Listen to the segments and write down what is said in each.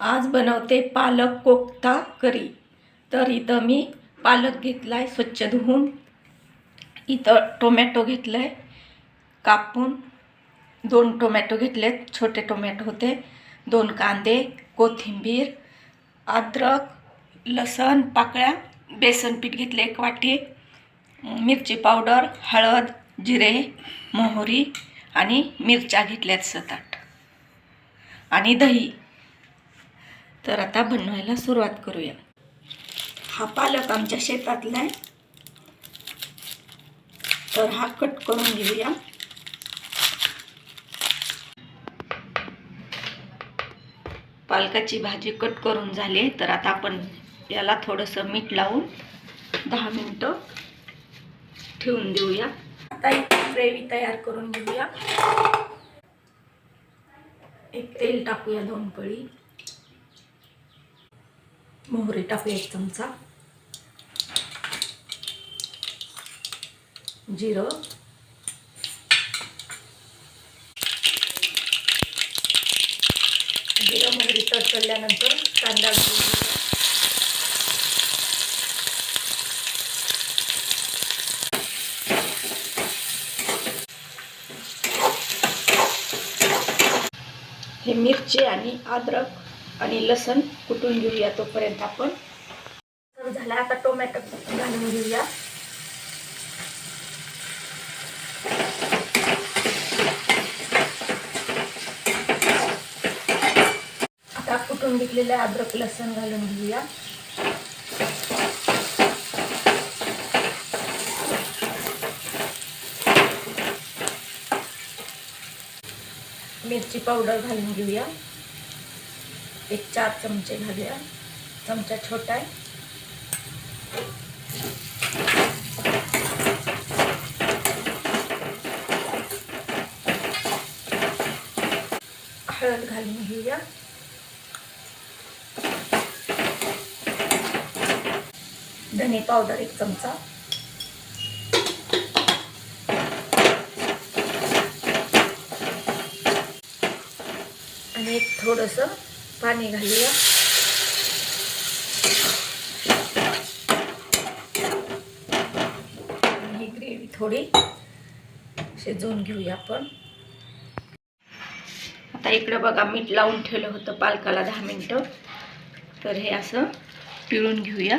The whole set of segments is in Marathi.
आज बनवते पालक कोफ्ता करी. तर इथं मी पालक घेतला आहे स्वच्छ धुवून. इथं टोमॅटो घेतलं आहे कापून. दोन टोमॅटो घेतले छोटे टोमॅटो होते. दोन कांदे कोथिंबीर अद्रक लसण पाकळ्या बेसन पीठ घेतले एक वाटी मिरची पावडर हळद जिरे मोहरी आणि मिरच्या घेतल्यात सतत. आणि दही. तर आता बनवायला सुरुवात करूया. हा पालक आमच्या शेतातला आहे. तर हा कट करून घेऊया. पालकाची भाजी कट करून झाली तर आता आपण याला थोडंसं मीठ लावून दहा मिनटं ठेवून देऊया. आता एक ग्रेव्ही तयार करून घेऊया. एक तेल टाकूया दोन पळी मोहरी टाकूया एक चमचा. जिरं. जिरं मोहरी तडतडल्यानंतर कांदा हे मिरची आणि अद्रक आणि लसण कुटून घेऊया तोपर्यंत आपण? तर झाला आता टोमॅटो घालून घेऊया. आता कुटून घेतलेलं अद्रक लसण घालून घेऊया. मिरची पावडर घालून घेऊया. एक चार चमचे घालूया. चमचा छोटा आहे. हळद घालून घेऊया. धने पावडर एक चमचा. आणि एक थोडंसं पाणी घालूया. आणि ही ग्रेव्ही थोडी शिजवून घेऊया आपण. आता इकडं बघा मीठ लावून ठेवलं होतं पालकाला दहा मिनटं. तर हे असं पिळून घेऊया.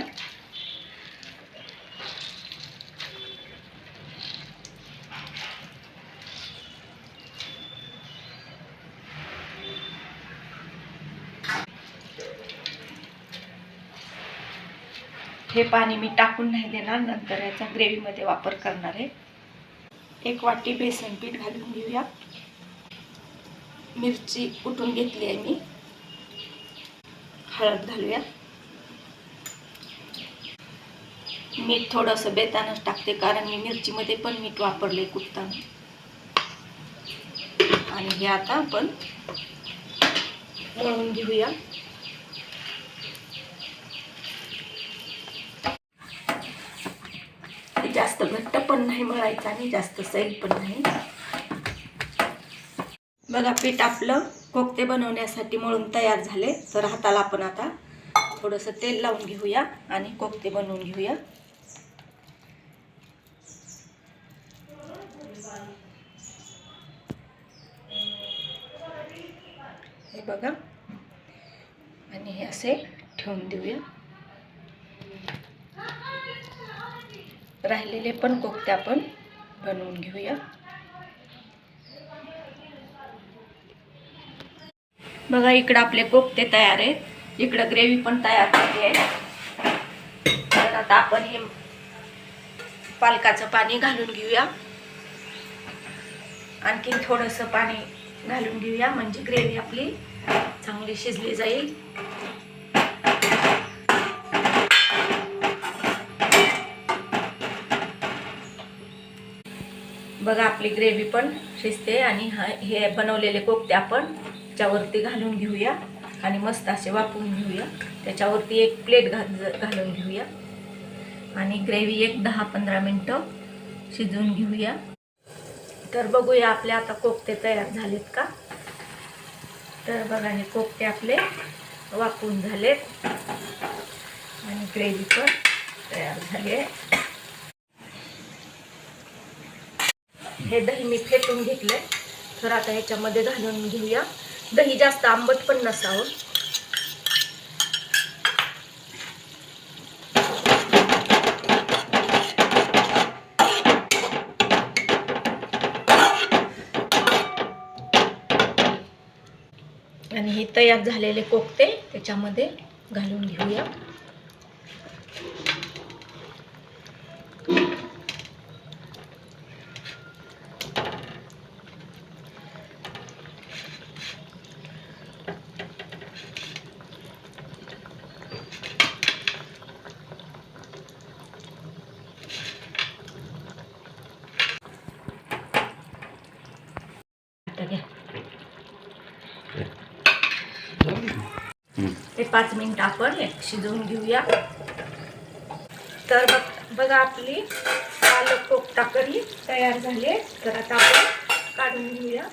हे पाणी मी टाकून नाही देणार नंतर याचा ग्रेव्हीमध्ये वापर करणार आहे. एक वाटी बेसन पीठ घालून घेऊया. मिरची कुटून घेतली आहे मी? हळद घालूया. मीठ थोडंसं बेतानच टाकते कारण मी मिरचीमध्ये पण मीठ वापरले कुटताना आणि हे आता आपण मळून घेऊया. जास्त घट्ट पण नाही मळायचं आणि जास्त सैल पण नाही. बघा पीठ आपलं कोकते बनवण्यासाठी मळून तयार झाले. तर हाताला आपण आता थोडंसं तेल लावून घेऊया आणि कोकते बनवून घेऊया. हे बघा. आणि हे असे ठेवून देऊया. राहिलेले पण कोफ्ते आपण बनवून घेऊया. बघा इकडं आपले कोफ्ते तयार आहेत. इकडं ग्रेव्ही पण तयार झाली आहे. तर आता आपण हे पालकाचं पाणी घालून घेऊया. आणखीन थोडंसं पाणी घालून घेऊया म्हणजे ग्रेव्ही आपली चांगली शिजली जाईल. बघा आपली ग्रेव्ही पण शिजते आणि हा हे बनवलेले कोफ्ते आपण त्याच्यावरती घालून घेऊया आणि मस्त असे वापरून घेऊया. त्याच्यावरती एक प्लेट घाल घालून घेऊया. आणि ग्रेव्ही एक दहा पंधरा मिनटं शिजवून घेऊया. तर बघूया आपले आता कोफ्ते तयार झालेत का? तर बघा हे कोकटे आपले वाकून झालेत. आणि ग्रेव्ही पण तयार झाली. आहे हे दही मी फेटून घेतले तर आता ह्याच्यामध्ये घालून घेऊया. दही जास्त आंबट पण नसावं. आणि हे तयार झालेले कोकते त्याच्यामध्ये घालून घेऊया. आता घ्या ते पाच मिनिटं आपण शिजवून घेऊया. तर बघ बघा आपली पालक कोफ्ता करी तयार झाली. तर आता आपण काढून घेऊया.